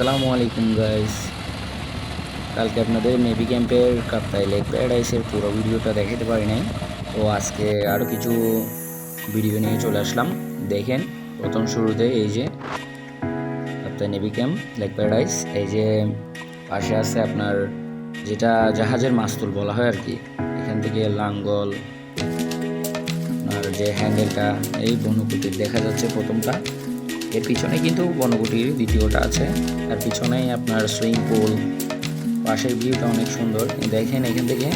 আসসালামু আলাইকুম গাইস কালকে আপনাদের নেভি ক্যাম্পের কাপ্তাই লেক প্যারাডাইসের পুরো ভিডিওটা দেখাতে পারি নাই। তো আজকে আরও কিছু ভিডিও নিয়ে চলে আসলাম। দেখেন, প্রথম শুরুতে এই যে Kaptai navy camp lake paradise এই যে পাশে আছে আপনার যেটা জাহাজের মাস্তুল বলা হয় আর কি। এখান থেকে লাঙ্গল আর যে হ্যান্ডেলটা এই বনকুটির দেখা যাচ্ছে প্রথমটা। এর পিছনে কিন্তু বনকুটির দ্বিতীয়টা আছে। আর পিছনেই আপনার সুইমিং পুল, পাশের ভিউটা অনেক সুন্দর। দেখেন এখান থেকে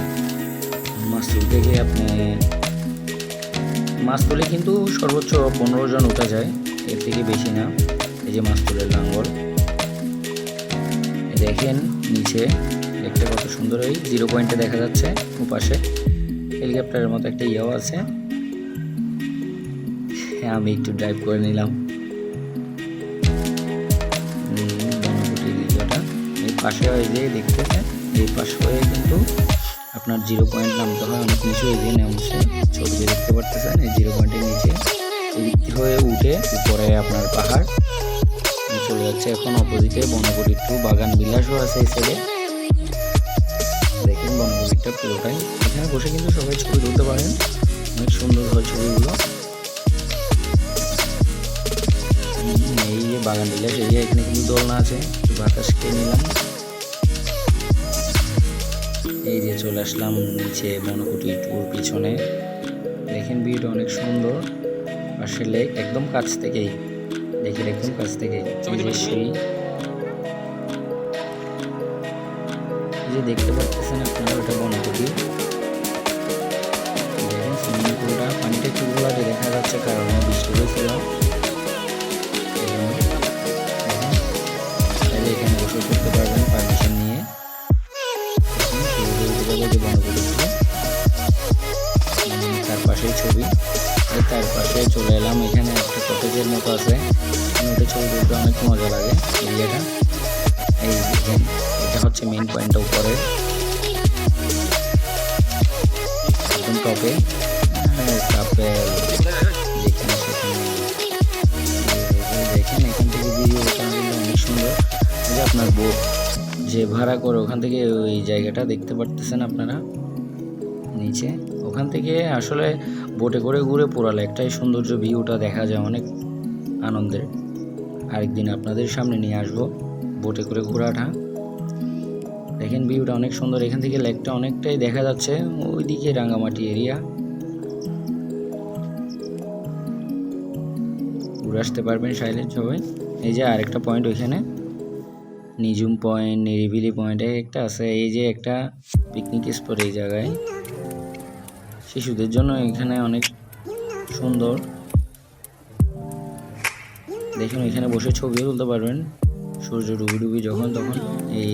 মাস্তুল থেকে আপনি মাস্তুলে কিন্তু সর্বোচ্চ পনেরো জন উঠা যায়, এর থেকে বেশি না। এই যে মাস্তুলের লাঙ্গল। দেখেন নিচে একটা কত সুন্দর এই জিরো পয়েন্টে দেখা যাচ্ছে ওপাশে। হেলিকপ্টারের মতো একটা ইয়েও আছে। হ্যাঁ আমি একটু ড্রাইভ করে নিলাম। পাশে এই যে দেখতেছেন এই পাশে হয়ে কিন্তু আপনার জিরো পয়েন্ট নামতে হয়, অনেক নিচু এই যে নামছে ছবিতে দেখতে পারতেছেন, এই জিরো পয়েন্টের নিচে। এদিক হয়ে উঠে উপরে আপনার পাহাড়। চলে যাচ্ছে এখন অপোজিটে বনকুটির টু, বাগান বিলাসও আছে এই সাইডে দেখেন বনকুটিরটা পুরোটাই। এখানে বসে কিন্তু সবাই ছবি তুলতে পারেন। অনেক সুন্দর হয় ছবিগুলো। এই যে বাগান বিলাস এই এখানে কিন্তু দোলনা আছে। একটু বাতাস খেয়ে নিলাম। এই যে চলে আসলাম নিচে বনকুটি টুর পিছনে। দেখেন ভিউটা অনেক সুন্দর। পাশে লেক একদম কাছ থেকেই। দেখেন একদম কাছ থেকে। যে দেখতে পাচ্ছেন আপনারা ওটা বনকুটি। দেখেন সুইমিং পুলটা পানিটা একটু দেখা তার পাশে চলে এলাম। এখানে একটা কটেজের মতো আছে। উঠে ছবি তুলতে অনেক মজা লাগে এরিয়াটা। এই দেখেন, এটা হচ্ছে মেইন পয়েন্টটা উপরে। টপে সেখানে। দেখেন, এখান থেকে অনেক সুন্দর। আপনার বোট যে ভাড়া করে ওখান থেকে ওই জায়গাটা দেখতে পারতেছেন আপনারা। নিচে। ওখান থেকে আসলে বোটে করে ঘুরে পুরালে একটাই সৌন্দর্য ভিউটা দেখা যায় অনেক আনন্দের। আরেকদিন আপনাদের সামনে নিয়ে আসব বোটে করে ঘোরাটা। দেখেন ভিউটা অনেক সুন্দর, এখান থেকে লেকটা অনেকটাই দেখা যাচ্ছে ওইদিকে রাঙ্গামাটি এরিয়া। ঘুরে আসতে পারবেন সাইলেন্ট সবাই। এই যে আরেকটা পয়েন্ট ওইখানে। নিজুম পয়েন্ট নিরিবিলি পয়েন্ট একটা আছে, এই যে একটা পিকনিক স্পট এই জায়গায়। শিশুদের জন্য এখানে অনেক সুন্দর। দেখুন, এখানে বসে ছবিও তুলতে পারবেন। সূর্য ডুবি ডুবি যখন তখন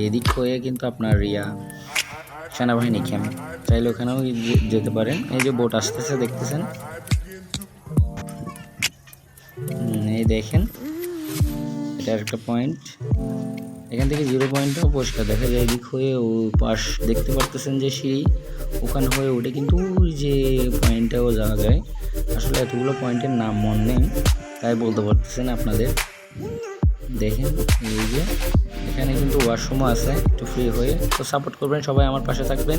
এদিক হয়ে কিন্তু আপনার ইয়া সেনাবাহিনী ক্যাম্প চাইলে ওখানেও যেতে পারেন। এই যে বোট আসতেছে, দেখতেছেন? এই দেখেন, এটা একটা পয়েন্ট এখান থেকে জিরো পয়েন্টটাও পরিষ্কার। দেখা যায় এদিক হয়ে ও পাশ দেখতে পারতেছেন যে সিঁড়ি, ওখান হয়ে ওঠে কিন্তু যে পয়েন্টটাও যাওয়া যায়। আসলে এতগুলো পয়েন্টের নাম মনে নেই, তাই বলতে পারতেছেন আপনাদের। দেখেন, এই যে, এখানে কিন্তু ওয়াশরুমও আছে, একটু ফ্রি হয়ে। তো সাপোর্ট করবেন, সবাই আমার পাশে থাকবেন।